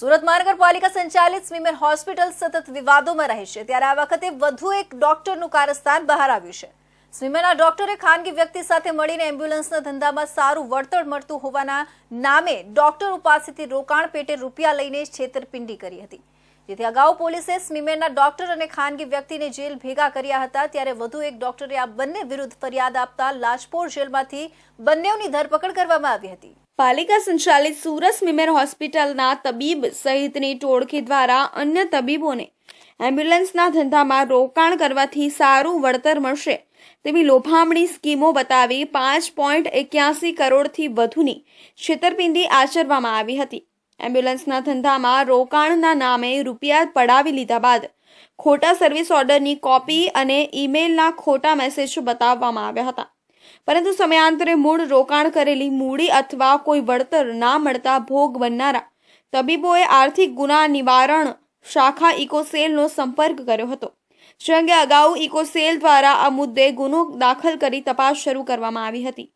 સુરત મહાનગરપાલિકા સંચાલિત સ્વીમેર હોસ્પિટલ સતત વિવાદોમાં રહે છે. ત્યારે આ વખતે વધુ એક ડોક્ટરનું કારસ્તાન બહાર આવ્યું છે. સ્વિમરના ડોક્ટરે ખાનગી વ્યક્તિ સાથે મળીને એમ્બ્યુલન્સના ધંધામાં સારું વળતર મળતું હોવાના નામે ડોક્ટરો પાસેથી રોકાણ પેટે રૂપિયા લઈને છેતરપિંડી કરી હતી. જેથી અગાઉ પોલીસે સ્મીમેરના ડોક્ટર અને ખાનગી વ્યક્તિને જેલ ભેગા કર્યા હતા, ત્યારે વધુ એક ડોક્ટરે આ બંને વિરુદ્ધ ફરિયાદ આપતા લાજપોર જેલમાંથી બંનેઓની ધરપકડ કરવામાં આવી હતી. પાલિકા સંચાલિત સુરત મિમેર હોસ્પિટલના તબીબ સહિતની ટોળકી દ્વારા અન્ય તબીબોને એમ્બ્યુલન્સના ધંધામાં રોકાણ કરવાથી સારું વળતર મળશે. તેવી લોભામણી સ્કીમો બતાવી પાંચ પોઈન્ટ એક્યાસી કરોડથી વધુની છેતરપિંડી આચરવામાં આવી હતી. એમ્બ્યુલન્સના ધંધામાં રોકાણના નામે રૂપિયા પડાવી લીધા બાદ ખોટા સર્વિસ ઓર્ડરની કોપી અને ઈમેલના ખોટા મેસેજ બતાવવામાં આવ્યા હતા. પરંતુ સમયાંતરે મૂળ રોકાણ કરેલી મૂડી અથવા કોઈ વળતર ના મળતા ભોગ બનનારા તબીબોએ આર્થિક ગુના નિવારણ શાખા ઇકોસેલનો સંપર્ક કર્યો હતો, જે અંગે અગાઉ ઇકોસેલ દ્વારા આ મુદ્દે ગુનો દાખલ કરી તપાસ શરૂ કરવામાં આવી હતી.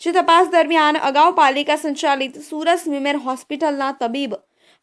જે તપાસ દરમિયાન અગાઉ પાલિકા સંચાલિત સુરત વિમેર હોસ્પિટલના તબીબ,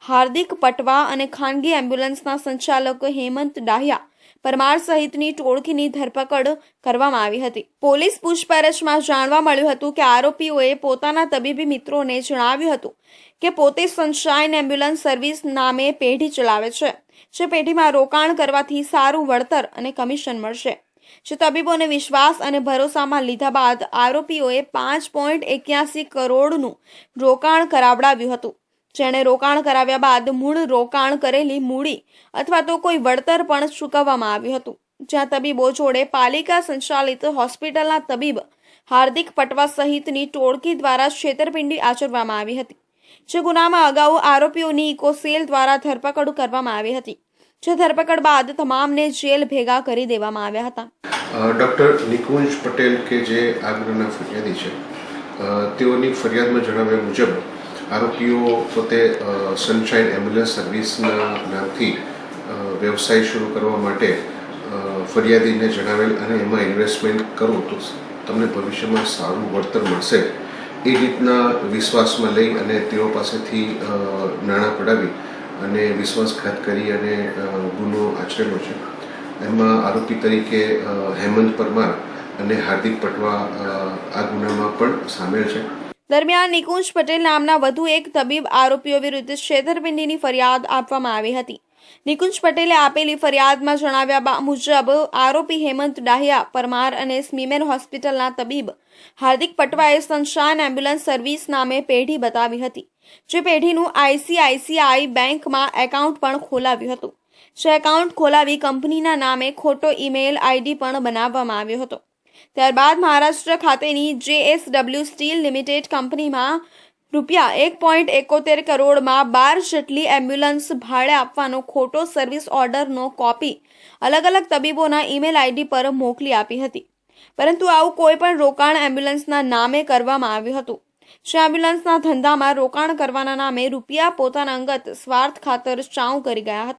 હાર્દિક પટવા અને ખાનગી એમ્બ્યુલન્સના સંચાલક હેમંત ડાહિયા પરમાર સહિતની ટોળકીની ધરપકડ કરવામાં આવી હતી. પોલીસ પૂછપરછમાં જાણવા મળ્યું હતું કે આરોપીઓએ પોતાના તબીબી મિત્રોને જણાવ્યું હતું કે પોતે સનશાઇન એમ્બ્યુલન્સ સર્વિસ નામે પેઢી ચલાવે છે, જે પેઢીમાં રોકાણ કરવાથી સારું વળતર અને કમિશન મળશે. જે તબીબોને વિશ્વાસ અને ભરોસામાં લીધા બાદ આરોપીઓએ પાંચ પોઈન્ટ એક્યાસી કરોડનું રોકાણ કરાવડાવ્યું હતું. જેણે રોકાણ કરાવ્યા બાદ મૂળ રોકાણ કરેલી મૂડી અથવા તો કોઈ વળતર પણ ચૂકવવામાં આવ્યું હતું. જ્યાં તબીબો જોડે પાલિકા સંચાલિત હોસ્પિટલના તબીબ હાર્દિક પટવા સહિતની ટોળકી દ્વારા છેતરપિંડી આચરવામાં આવી હતી. જે ગુનામાં અગાઉ આરોપીઓની ઇકોસેલ દ્વારા ધરપકડ કરવામાં આવી હતી. જે ધરપકડ બાદ તમામને જેલ ભેગા કરી દેવામાં આવ્યા હતા. ડોક્ટર નિકુંજ પટેલ કે જે આ ફરિયાદી છે તેઓની ફરિયાદમાં જણાવ્યા મુજબ આરોપીઓ પોતે સનશાઇન એમ્બ્યુલન્સ સર્વિસના નામથી વ્યવસાય શરૂ કરવા માટે ફરિયાદીને જણાવેલ અને એમાં ઇન્વેસ્ટમેન્ટ કરો તો તમને ભવિષ્યમાં સારું વળતર મળશે. એ રીતના વિશ્વાસમાં લઈ અને તેઓ પાસેથી નાણાં પડાવી અને વિશ્વાસઘાત કરી અને ગુનો આચરેલો છે. એમાં આરોપી તરીકે હેમંત પરમાર અને હાર્દિક પટવા આ ગુનામાં પણ સામેલ છે. દરમિયાન નિકુંજ પટેલ નામના વધુ એક તબીબ આરોપીઓ વિરુદ્ધ છેતરપિંડીની ફરિયાદ આપવામાં આવી હતી. નિકુંજ પટેલે આપેલી ફરિયાદમાં જણાવ્યા મુજબ આરોપી હેમંત ડાહિયા, પરમાર અને સ્મીમેન હોસ્પિટલના તબીબ હાર્દિક પટવાએ સનશાઇન એમ્બ્યુલન્સ સર્વિસ નામે પેઢી બતાવી હતી. જે પેઢીનું આઈસીઆઈસીઆઈ બેંકમાં એકાઉન્ટ પણ ખોલાવ્યું હતું. જે એકાઉન્ટ ખોલાવી કંપનીના નામે ખોટો ઈમેલ આઈડી પણ બનાવવામાં આવ્યો હતો. ત્યારબાદ મહારાષ્ટ્ર ખાતેની જેએસડબલ્યુ સ્ટીલ લિમિટેડ કંપનીમાં રૂપિયા એક પોઈન્ટ એકોતેર કરોડમાં બાર જેટલી એમ્બ્યુલન્સ ભાડે આપવાનો ખોટો સર્વિસ ઓર્ડરનો કોપી અલગ અલગ તબીબોના ઈમેલ આઈડી પર મોકલી આપી હતી. પરંતુ આવું કોઈ પણ રોકાણ એમ્બ્યુલન્સના નામે કરવામાં આવ્યું હતું. જે એમ્બ્યુલન્સના ધંધામાં રોકાણ કરવાના નામે રૂપિયા પોતાના અંગત સ્વાર્થ ખાતર ચાઉ કરી ગયા હતા.